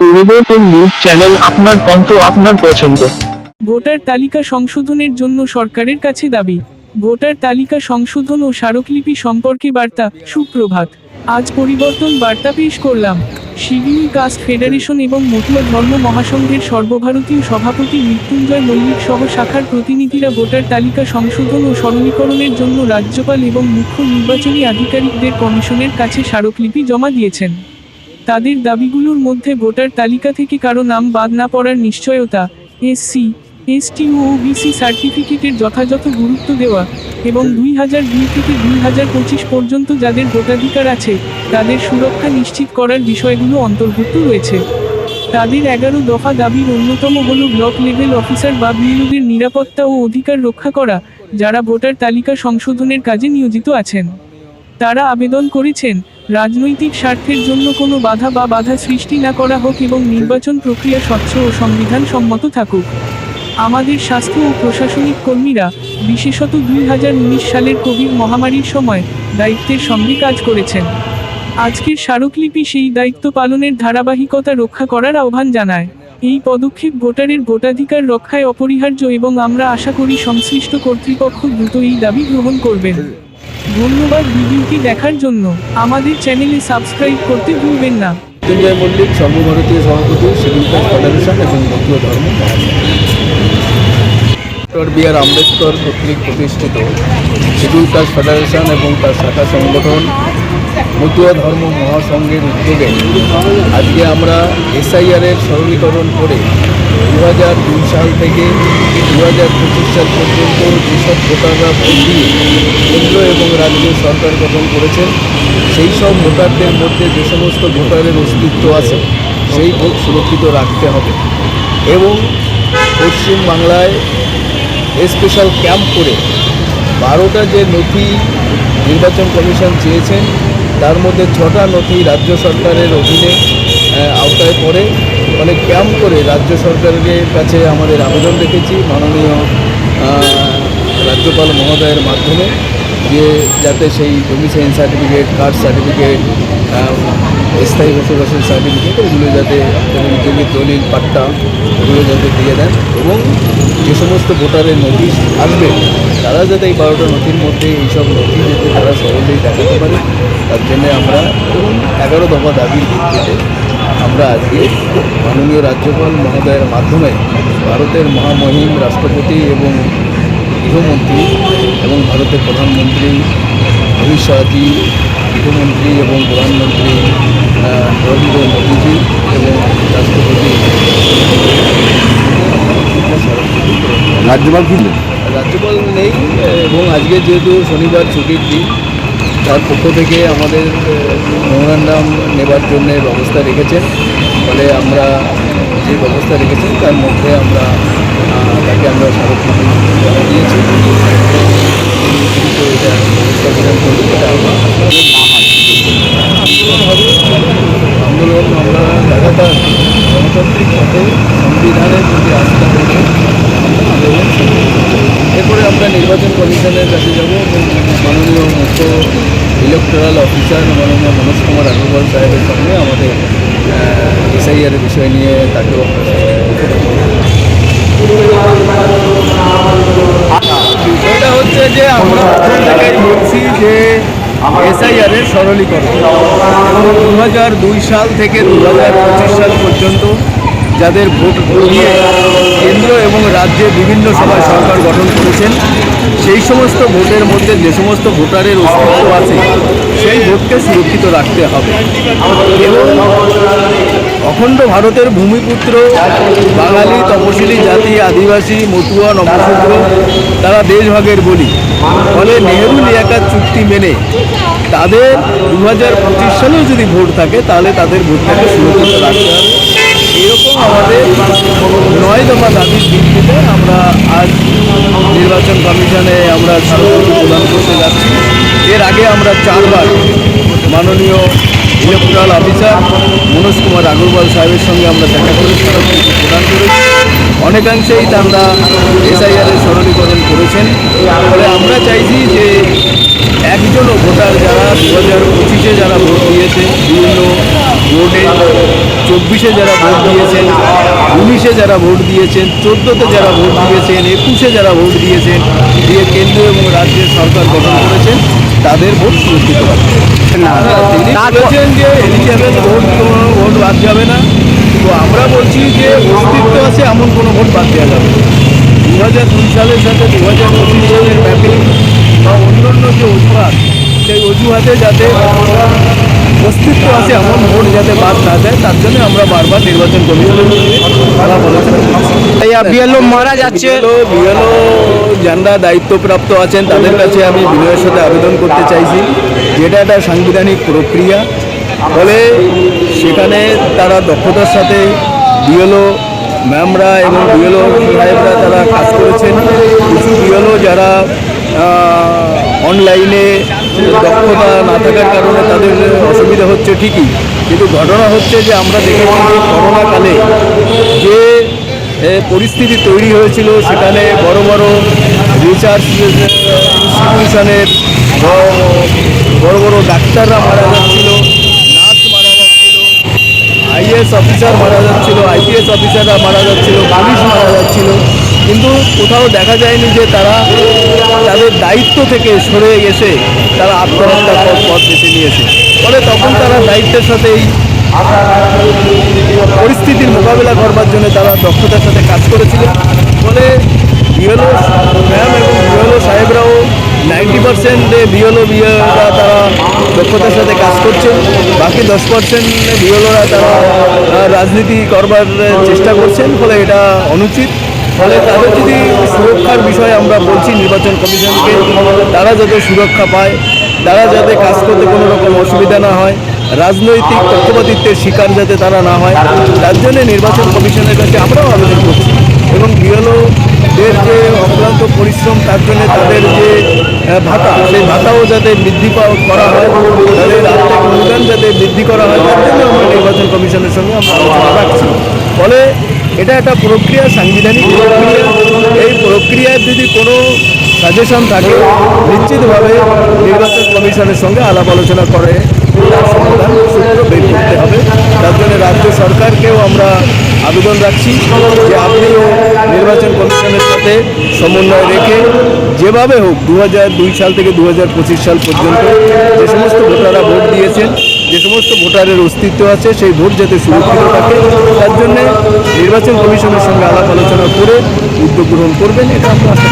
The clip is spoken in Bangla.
পরিবর্তন নিউজ চ্যানেল আপনার কণ্ঠ আপনার পছন্দ। ভোটার তালিকা সংশোধনের জন্য সরকারের কাছে দাবি। ভোটার তালিকা সংশোধন ও স্মারকলিপি সম্পর্কে বার্তা, সুপ্রভাত। আজ পরিবর্তন বার্তা পেশ করলাম। শিডিউল কাস্ট ফেডারেশন এবং মতুয়া ধর্ম মহাসংঘের সর্বভারতীয় সভাপতি মৃত্যুঞ্জয় মল্লিক সহ শাখার প্রতিনিধিরা ভোটার তালিকা সংশোধন ও সরলীকরণের জন্য রাজ্যপাল এবং মুখ্য নির্বাচনী আধিকারিকদের কমিশনের কাছে স্মারকলিপি জমা দিয়েছেন। তাদের দাবিগুলোর মধ্যে ভোটার তালিকা থেকে কারও নাম বাদ না পড়ার নিশ্চয়তা এসসি এসটি ও ওবিসি সার্টিফিকেটের যথাযথ গুরুত্ব দেওয়া এবং দুই হাজার দুই থেকে দুই হাজার পঁচিশ পর্যন্ত যাদের ভোটাধিকার আছে, তাদের সুরক্ষা নিশ্চিত করার বিষয়গুলো অন্তর্ভুক্ত রয়েছে। তাদের এগারো দফা দাবির অন্যতম হল ব্লক লেভেল অফিসার বা বিএলওদের নিরাপত্তা ও অধিকার রক্ষা করা, যারা ভোটার তালিকা সংশোধনের কাজে নিয়োজিত আছেন। তারা আবেদন করেছেন রাজনৈতিক স্বার্থের জন্য কোনো বাধা বা বাধা সৃষ্টি না করা হোক এবং নির্বাচন প্রক্রিয়া স্বচ্ছ ও সংবিধান সম্মত থাকুক। আমাদের স্বাস্থ্য ও প্রশাসনিক কর্মীরা, বিশেষত দুই হাজার উনিশ সালের কোভিড মহামারীর সময়, দায়িত্বের সঙ্গে কাজ করেছেন। আজকের স্মারকলিপি সেই দায়িত্ব পালনের ধারাবাহিকতা রক্ষা করার আহ্বান জানায়। এই পদক্ষেপ ভোটারের ভোটাধিকার রক্ষায় অপরিহার্য এবং আমরা আশা করি সংশ্লিষ্ট কর্তৃপক্ষ দ্রুত এই দাবি গ্রহণ করবেন। ধন্যবাদ ভিডিওটি দেখার জন্য। আমাদের চ্যানেলে সাবস্ক্রাইব করতে ভুলবেন না। মৃত্যুঞ্জয় মল্লিক, সর্বভারতীয় সভাপতি কাস্ট ফেডারেশন এবং বৌদ্ধ ধর্ম ডক্টর বি আর আম্বেদকর কর্তৃক প্রতিষ্ঠিত শিডিউল কাস্ট ফেডারেশন এবং তার শাখা সংগঠন মতুয়া ধর্ম মহাসংঘের উদ্যোগে আজকে আমরা এসআইআরের সরলীকরণ করে দু হাজার দুই সাল থেকে দু হাজার পঁচিশ সাল পর্যন্ত যেসব ভোটাররা ভোট দিয়ে কেন্দ্র এবং রাজ্য সরকার গঠন করেছেন, সেই সব ভোটারদের মধ্যে যে সমস্ত ভোটারের অস্তিত্ব আছে, সেই ভোট সুরক্ষিত রাখতে হবে। এবং পশ্চিম বাংলায় স্পেশাল ক্যাম্প করে বারোটা যে নথি নির্বাচন কমিশন চেয়েছেন তার মধ্যে ছটা নথি রাজ্য সরকারের অধীনে আওতায় পড়ে। মানে ক্যাম্প করে রাজ্য সরকারের কাছে আমাদের আবেদন রেখেছি মাননীয় রাজ্যপাল মহোদয়ের মাধ্যমে, যে যাতে সেই ডোমিসাইন সার্টিফিকেট কার্ড সার্টিফিকেট স্থায়ী বসবাসের সার্টিফিকেট এগুলো যাতে জমি, দলিল, পাট্টা, এগুলো যাতে দিয়ে দেন এবং যে সমস্ত ভোটারের নোটিশ আসবে, তারা যাতে এই বারোটা নথির মধ্যে এইসব নথি যাতে তারা সহজেই দেখাতে পারে, তার জন্য আমরা এবং এগারো দফা দাবির ভিত্তিতে আমরা আজকে মাননীয় রাজ্যপাল মহোদয়ের মাধ্যমে ভারতের মহামহিম রাষ্ট্রপতি এবং গৃহমন্ত্রী এবং ভারতের প্রধানমন্ত্রী অমিত শাহজি গৃহমন্ত্রী এবং প্রধানমন্ত্রী আহ, নরেন্দ্র মোদীজি এবং রাষ্ট্রপতি রাজ্যপাল কি রাজ্যপাল নেই, এবং আজকে যেহেতু শনিবার ছুটির দিন, তার পক্ষ থেকে আমাদের মেমোরান্ডাম নেবার জন্য ব্যবস্থা রেখেছেন। ফলে আমরা যে ব্যবস্থা রেখেছেন, তার মধ্যে আমরা তাকে আমরা জমা দিয়েছি আন্দোলন আমরা লাগাতার গণতান্ত্রিক সংবিধানের প্রতি আস্থা রেখে আমরা আন্দোলন শুরু করব। এরপরে আমরা নির্বাচন কমিশনের কাছে যাব এবং মাননীয় মুখ্য ইলেকটোরাল অফিসার মাননীয় মনোজ কুমার আগরওয়াল সাহেবের সঙ্গে আমাদের এসআইআর বিষয় নিয়ে তাকেও বিষয়টা হচ্ছে যে আমরা প্রথম থেকেই বলছি যে এসআইআর এর সরলীকরণ। দু হাজার দুই সাল থেকে দু হাজার পঁচিশ সাল পর্যন্ত যাদের ভোট নিয়ে কেন্দ্র এবং রাজ্যে বিভিন্ন সময় সরকার গঠন করেছেন, সেই সমস্ত ভোটের মধ্যে যে সমস্ত ভোটারের অস্তিত্ব আছে, সেই ভোটকে সুরক্ষিত রাখতে হবে। এবং অখণ্ড ভারতের ভূমিপুত্র, বাঙালি তপশিলি জাতি, আদিবাসী, মতুয়া নবশূদ্র তারা দেশভাগের বলি। ফলে নেহেরু লিয়াকাত চুক্তি মেনে তাদের দু হাজার পঁচিশ সালেও যদি ভোট থাকে, তাহলে তাদের ভোটটাকে সুরক্ষিত রাখতে হবে। এরকম আমাদের নয় দফা দাবির ভিত্তিতে আমরা আজ নির্বাচন কমিশনে আমরা স্মারকলিপি প্রদান করতে যাচ্ছি। এর আগে আমরা চারবার মাননীয় ইলেকট্রাল অফিসার মনোজ কুমার আগরওয়াল সাহেবের সঙ্গে আমরা দেখা করে প্রদান করেছি। অনেকাংশেই তারা এসআইআরের সরলীকরণ করেছেন। ফলে আমরা চাইছি যে একজনও ভোটার যারা দু হাজার পঁচিশে যারা ভোট দিয়েছে, বিভিন্ন বোর্ডে চব্বিশে যারা ভোট দিয়েছেন উনিশে যারা ভোট দিয়েছেন চোদ্দোতে যারা ভোট দিয়েছেন একুশে যারা ভোট দিয়েছেন দিয়ে কেন্দ্র এবং রাজ্যের সরকার গঠন করেছেন তাদের ভোট সুরক্ষিত তিনি বলেছেন যে এলিজেবল ভোট ভোট বাদ যাবে না। তো আমরা বলছি যে অস্তিত্ব আছে এমন কোনো ভোট বাদ দেওয়া যাবে না। দু হাজার দুই সালের সাথে দু হাজার পঁচিশ সালের ম্যাপিং বা অন্যান্য যে অজুহাত সেই অজুহাতে যাতে অস্তিত্ব আছে এমন ভোট যাতে বাদ না যায় তার জন্য আমরা বারবার নির্বাচন কমিশনের সঙ্গে আলাপ বিএলও মারা যাচ্ছে বিএলও যারা দায়িত্বপ্রাপ্ত আছেন তাদের কাছে আমি বিনয়ের সাথে আবেদন করতে চাইছি। যেটা একটা সাংবিধানিক প্রক্রিয়া ফলে সেখানে তারা দক্ষতার সাথে বিএলও ম্যামরা এবং বিএলও সাহেবরা তারা কাজ করেছেন। কিছু বিএলও যারা অনলাইনে দক্ষতা না থাকার কারণে তাদের অসুবিধা হচ্ছে ঠিকই। কিন্তু ঘটনা হচ্ছে যে আমরা দেখেছি যে করোনাকালে যে পরিস্থিতি তৈরি হয়েছিল, সেখানে বড় বড় রিসার্চ ইনস্টিটিউশনের বড় বড় ডাক্তাররা মারা যাচ্ছিল নার্স মারা যাচ্ছিল আইএস অফিসার মারা যাচ্ছিল আইপিএস অফিসাররা মারা যাচ্ছিল পুলিশ মারা যাচ্ছিল। কিন্তু কোথাও দেখা যায়নি যে তারা তাদের দায়িত্ব থেকে সরে এসে তারা আত্মহত্যার পথ পথ বেছে নিয়েছে। ফলে তখন তারা দায়িত্বের সাথে এই পরিস্থিতির মোকাবিলা করবার জন্য তারা দক্ষতার সাথে কাজ করেছিলেন ফলে বিএলও ম্যাম এবং বিএলও সাহেবরাও নাইনটি পার্সেন্ট বিএলও বিএলরা তারা দক্ষতার সাথে কাজ করছে। বাকি দশ পার্সেন্ট বিএলওরা তারা রাজনীতি করবার চেষ্টা করছেন। ফলে এটা অনুচিত। ফলে তাদের যদি সুরক্ষার বিষয়ে আমরা বলছি নির্বাচন কমিশনকে, তারা যাতে সুরক্ষা পায়, তারা যাতে কাজ করতে কোনো রকম অসুবিধা না হয়, রাজনৈতিক পক্ষপাতিত্বের শিকার যাতে তারা না হয়, তার জন্য নির্বাচন কমিশনের কাছে আমরাও আবেদন করছি। এবং বিএলওদের যে অক্লান্ত পরিশ্রম, তার জন্য তাদের যে ভাতা, সেই ভাতাও যাতে বৃদ্ধি করা হয়, তাদের আর্থিক অনুদান যাতে বৃদ্ধি করা হয়, তার জন্য আমরা নির্বাচন কমিশনের সঙ্গে আমরা আলোচনা রাখছি। ফলে এটা একটা প্রক্রিয়া, সাংবিধানিক প্রক্রিয়া। এই প্রক্রিয়ার যদি কোনো সাজেশন থাকে, নিশ্চিতভাবে নির্বাচন কমিশনের সঙ্গে আলাপ আলোচনা করে, তার সমাধান সূত্র বের করতে হবে। তার জন্য রাজ্য সরকারকেও আমরা আবেদন রাখছি যে আপনিও নির্বাচন কমিশনের সাথে সমন্বয় রেখে, যেভাবে হোক দু সাল থেকে দু সাল পর্যন্ত যে সমস্ত ভোটাররা ভোট দিয়েছেন যে সমস্ত ভোটারের অস্তিত্ব আছে, সেই ভোট যাতে সুরক্ষিত থাকে তার জন্য নির্বাচন কমিশনের সঙ্গে আলাপ আলোচনা করে উদ্যোগ গ্রহণ করবেন, এটা আমরা আশা